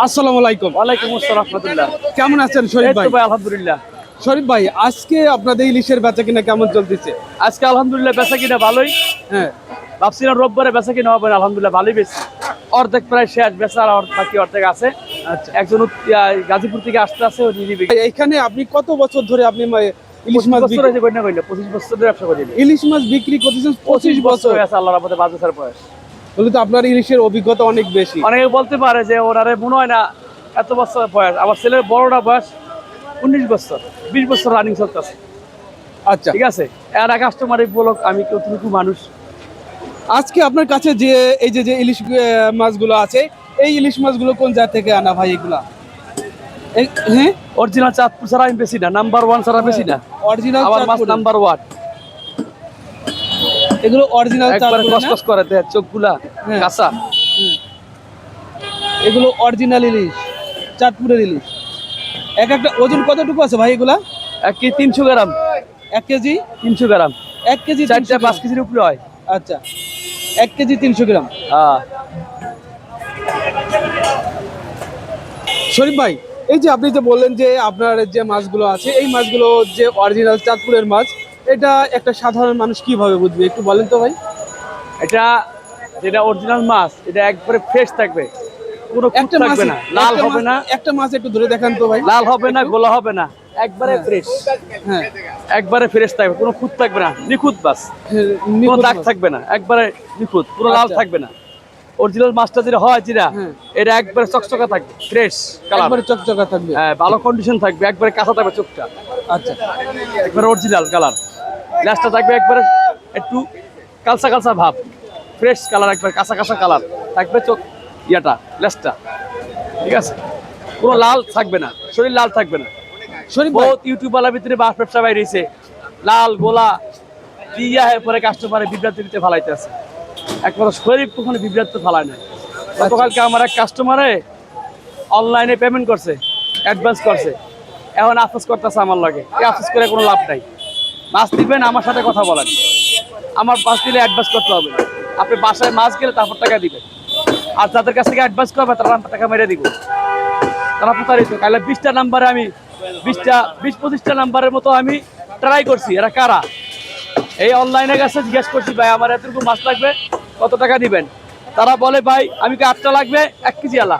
আসসালামু আলাইকুম। ওয়ালাইকুম আসসালাম রহমতুল্লাহ। কেমন আছেন শরীফ ভাই? ভাই আলহামদুলিল্লাহ। শরীফ ভাই আজকে আপনাদের ইলিশের বেচা কিনা কেমন চলতেছে? আজকে আলহামদুলিল্লাহ বেচা কিনা ভালোই। হ্যাঁ। ভাবছিলাম রোববারে বেচা কিনা হবে আলহামদুলিল্লাহ ভালোই বেশি অর্ধেক প্রায় শেষ বেচা বাকি অর্ধেক আছে। আচ্ছা। একজন গাজীপুর থেকে আসতে আছে এইখানে আপনি কত বছর ধরে আপনি ইলিশ মাছ বিক্রি- কইলে বছর ধরে ব্যবসা করি ইলিশ মাছ বিক্রি করতেছেন পঁচিশ বছর আছে আল্লাহর রহমতে বয়স। বলে তো আপনার ইলিশের অভিজ্ঞতা অনেক বেশি। অনেকে বলতে পারে যে ওনারে মনে হয় না এত বছর বয়স। আমার ছেলের বড়টা বয়স উনিশ বছর বিশ বছর রানিং চলতেছে। আচ্ছা। ঠিক আছে? এর কাস্টমারই বলো আমি কতটুকু মানুষ। আজকে আপনার কাছে যে এই যে যে ইলিশ মাছগুলো আছে এই ইলিশ মাছগুলো কোন জায়গা থেকে আনা ভাই এগুলা? হ্যাঁ? অরিজিনাল চাঁদপুর ছাড়া আমি বেশি না নাম্বার ওয়ান ছাড়া বেশি না। অরিজিনাল আমার মাছ নাম্বার ওয়ান এগুলো অরিজিনাল একবার কসকস করে দেয় চোখগুলা হ্যাঁ। কাঁচা। এগুলো অরিজিনাল ইলিশ চাঁদপুরের ইলিশ। এক একটা ওজন কতটুকু আছে ভাই এগুলা? এক কেজি তিনশো গ্রাম। এক কেজি? তিনশো গ্রাম। এক কেজি চারটা পাঁচ কেজির উপরে হয়। আচ্ছা। এক কেজি তিনশো গ্রাম। হ্যাঁ। শরীফ ভাই এই যে আপনি যে বললেন যে আপনার যে মাছগুলো আছে এই মাছগুলো যে অরিজিনাল চাঁদপুরের মাছ এটা একটা সাধারণ মানুষ কীভাবে বুঝবে? একটু বলেন তো ভাই। এটা যেটা অরিজিনাল মাছ এটা একবারে ফ্রেশ থাকবে। কোনো একটা মাছ থাকবে না লাল হবে না। একটা মাছ একটু ধরে দেখান তো ভাই। লাল হবে না গোলা হবে না একবারে ফ্রেশ হ্যাঁ। একবারে ফ্রেশ থাকবে কোনো খুঁত থাকবে না নিখুঁত বাস হ্যাঁ, কোনো দাগ থাকবে না একবারে নিখুঁত পুরো লাল আচ্ছা। থাকবে না। অরিজিনাল মাছটা যেটা হয় যেটা হ্যাঁ। এটা একবারে চকচকা থাকবে ফ্রেশ কালার একবারে চকচকা থাকবে। হ্যাঁ ভালো কন্ডিশন থাকবে একবারে কাঁচা থাকবে চোখটা। আচ্ছা। একবারে অরিজিনাল কালার ল্যাসটা থাকবে একবারে একটু কালসা কালসা ভাব ফ্রেশ কালার একবার কাঁচা কাঁচা কালার থাকবে চোখ ইয়াটা ল্যাসটা ঠিক আছে? কোনো লাল থাকবে না শরীর লাল থাকবে না। শরীর বহুত ইউটিউবারের ভিতরে বাস ব্যবসা বাইরেছে। লাল গোলা দিয়া হয়ে পরে কাস্টমারে বিভ্রান্তি দিতে ফালাইতে আছে। একবার শরীর কখনো বিভ্রান্ত ফালায় না। গতকালকে আমার এক কাস্টমারে অনলাইনে পেমেন্ট করছে অ্যাডভান্স করছে। এখন আফসোস করতেছে আমার লাগে। এই আফসোস করে কোনো লাভ নাই। মাছ দিবেন, আমার সাথে কথা বলেন। আমার মাছ দিলে অ্যাডভান্স করতে হবে। আপনি বাসায় মাছ গেলে তারপর টাকা দিবেন। আর যাদের কাছ থেকে অ্যাডভান্স করবে, তারা টাকা মেরে দিব। তারা প্রতারিত। তাহলে বিশটা নাম্বারে আমি, বিশটা, বিশ, পঁচিশটা নাম্বারের মতো আমি ট্রাই করছি। এরা কারা? এই অনলাইনে কাছে জিজ্ঞেস করছি, ভাই, আমার এতটুকু মাছ লাগবে, কত টাকা দিবেন? তারা বলে, ভাই, আমি কি আটটা লাগবে? এক কেজি আলা।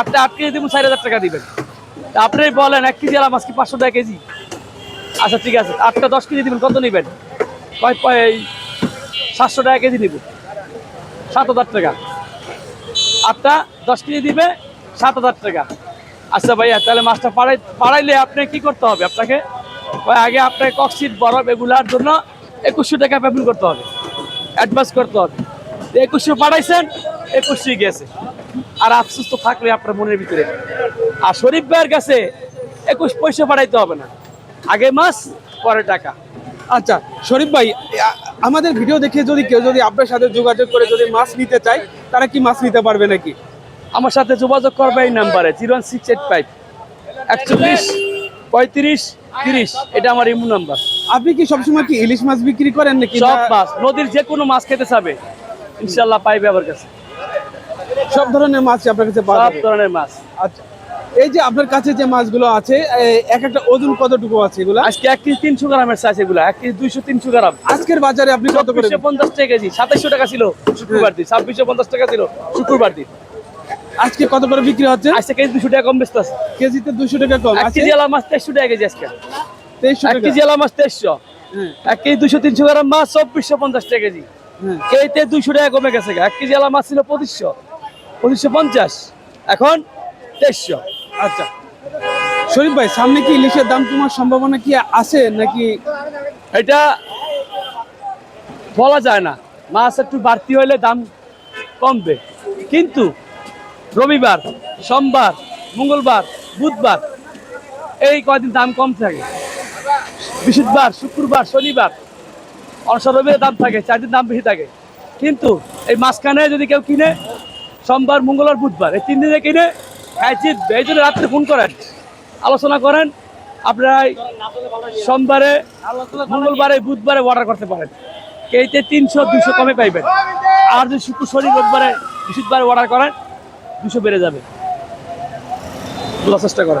আটটা, আট কেজি দিব চার হাজার টাকা দিবেন। আপনি বলেন, এক কেজি আলা মাছ কি পাঁচশো টাকা কেজি? আচ্ছা ঠিক আছে। আটটা দশ কেজি দিবেন, কত নেবেন? সাতশো টাকা কেজি নিব। সাত হাজার টাকা। আটটা দশ কেজি দিবে, সাত হাজার টাকা। আচ্ছা ভাইয়া, তাহলে মাছটা পাড়াই, পাড়াইলে আপনি কি করতে হবে আপনাকে? ওই আগে আপনাকে ককশিট বরফ এগুলার জন্য একুশশো টাকা পেমেন্ট করতে হবে। অ্যাডভান্স করতে হবে। একুশশো পাঠাইছেন একুশশো গেছে। আর আফসোস তো থাকলে আপনার মনের ভিতরে। আর শরীফ ভাইয়ের কাছে একুশ পয়সা পাঠাইতে হবে না। আগে মাছ পরে টাকা। আচ্ছা শরীফ ভাই আমাদের ভিডিও দেখে যদি কেউ যদি আপনার সাথে যোগাযোগ করে যদি মাছ নিতে চায় তারা কি মাছ নিতে পারবে নাকি? আমার সাথে যোগাযোগ করবে এই নাম্বারে zero one six eight five একচল্লিশ পঁয়ত্রিশ তিরিশ এটা আমার ইমু নাম্বার। আপনি কি সবসময় কি ইলিশ মাছ বিক্রি করেন নাকি সব মাছ নদীর যে কোনো মাছ খেতে চাবে ইনশাল্লাহ পাইবে আমার কাছে। সব ধরনের মাছ আপনার কাছে সব ধরনের মাছ। আচ্ছা এই যে আপনার কাছে যে মাছগুলো আছে এক একটা ওজন কতটুকু আছে এগুলা? আজকে এক কেজি তিনশো গ্রামের সাইজ এগুলো এক কেজি দুইশো তিনশো গ্রাম। আজকের বাজারে আপনি কত করে পঞ্চাশ টাকা কেজি সাতাইশশো টাকা ছিল শুক্রবার দিন ছাব্বিশশো পঞ্চাশ টাকা ছিল শুক্রবার দিন। আজকে কত করে বিক্রি হচ্ছে? আজকে কেজি দুশো টাকা কম বেচতে আছে। কেজিতে দুশো টাকা কম। এক কেজি আলা মাছ তেইশশো টাকা কেজি আজকে। তেইশশো এক কেজি আলা মাছ তেইশশো। হ্যাঁ, এক কেজি দুশো তিনশো গ্রাম মাছ চব্বিশশো পঞ্চাশ টাকা কেজি। হ্যাঁ। কেজিতে দুইশো টাকা কমে গেছে এক কেজি আলা মাছ ছিল পঁচিশশো। পঁচিশশো পঞ্চাশ। এখন তেইশশো। আচ্ছা। শরীফ ভাই, সামনে কি ইলিশের দাম তোমার সম্ভাবনা কি আছে নাকি? এটা বলা যায় না। মাছ একটু বাড়তি হলে দাম কমবে। কিন্তু রবিবার, সোমবার, মঙ্গলবার, বুধবার, এই কয়দিন দাম কম থাকে। বৃহস্পতিবার, শুক্রবার, শনিবার অনসর রবিবার দাম থাকে, চার দিন দাম বেশি থাকে। কিন্তু এই মাঝখানে যদি কেউ কিনে, সোমবার, মঙ্গলবার, বুধবার, এই তিন দিনে কিনে জিতবে এই জন্য রাত্রে ফোন করেন, আলোচনা করেন আপনারা সোমবারে, মঙ্গলবারে, বুধবারে অর্ডার করতে পারেন। এইতে তিনশো দুশো কমে পাইবেন। আর যদি শুক্র, শনি, রোববারে, বৃহস্পতিবারে অর্ডার করেন দুশো বেড়ে যাবে। চেষ্টা করে